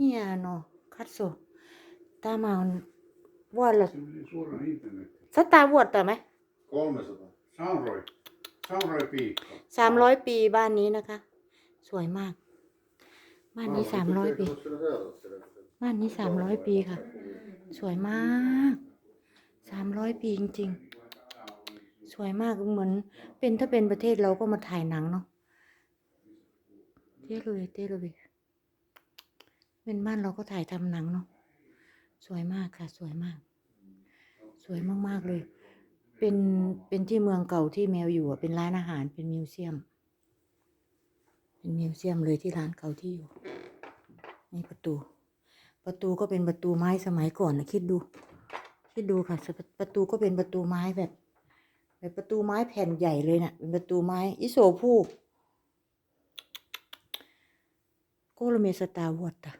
Hieno. no, Katso. Tämä on vuodella... Se meni suoraan internetiin. Sata vuotta ไหม 300. Sauroi. Sauroi piikka. สามร้อยปีบ้านนี้นะคะสวยมาก บ้านนี้สามร้อยปี บ้านนี้สามร้อยปีค่ะ สวยมาก สามร้อยปีจริง ๆ สวยมากเหมือน เป็นถ้าเป็นประเทศเราก็มาถ่ายหนังเนาะเต้เลยเต้เลยเเป็นบ้านเราก็ถ่ายทำหนังเนาะสวยมากค่ะ สวยมาก สวยมากๆเลย เป็นเป็นที่เมืองเก่าที่แมวอยู่อะเป็นร้านอาหารเป็นมิวเซียม เป็นมิวเซียมเลยที่ร้านเก่าที่อยู่นี่ประตู ประตูก็เป็นประตูไม้สมัยก่อนนะคิดดู คิดดูค่ะ ประตูก็เป็นประตูไม้แบบแบบประตูไม้แผ่นใหญ่เลยนะ่ะ เป็นประตูไม้อิโสผู้โกลเมสตาร์วอตอะ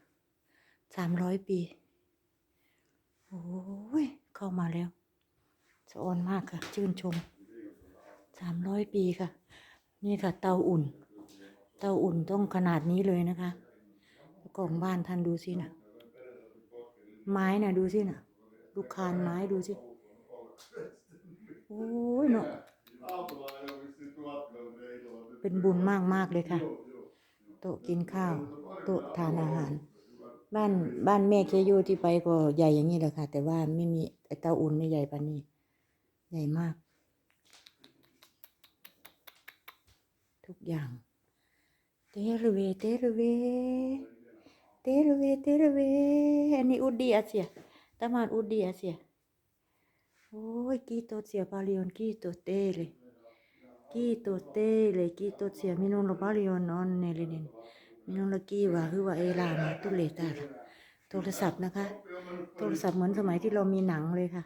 สามร้อยปี โอ้ย เข้ามาแล้วสะออนมากค่ะ ชื่นชมสามร้อยปีค่ะ นี่ค่ะ เตาอุ่น เตาอุ่นต้องขนาดนี้เลยนะคะกล่องบ้านท่านดูสินะไม้น่ะดูสินะลูกคานไม้ดูสิ โอ้ยเนาะเป็นบุญมากมากๆเลยค่ะ โต๊ะกินข้าว โต๊ะทานอาหาร บ้านบ้านแม่เคยูที่ไปก็ใหญ่อย่างนี้แหละค่ะ แต่ว่าไม่มีไอ้เตาอุ่นไม่ใหญ่ปานนี้ ใหญ่มาก ทุกอย่างเตระเวเตระเวเตระเวเตระเวอันนี้อุดดีอาเซียตามานอุดดีอาเซียโอ้ยกีโตเสียปาลิอนกีโตเตเลยกีโตเตเลยกีโตเสียมินอนลปาลิอนนอนเนเลเน นมินองละกี้ว่าคือว่าเอลามาตุเลตาโทรศัพท์นะคะ โทรศัพท์เหมือนสมัยที่เรามีหนังเลยค่ะ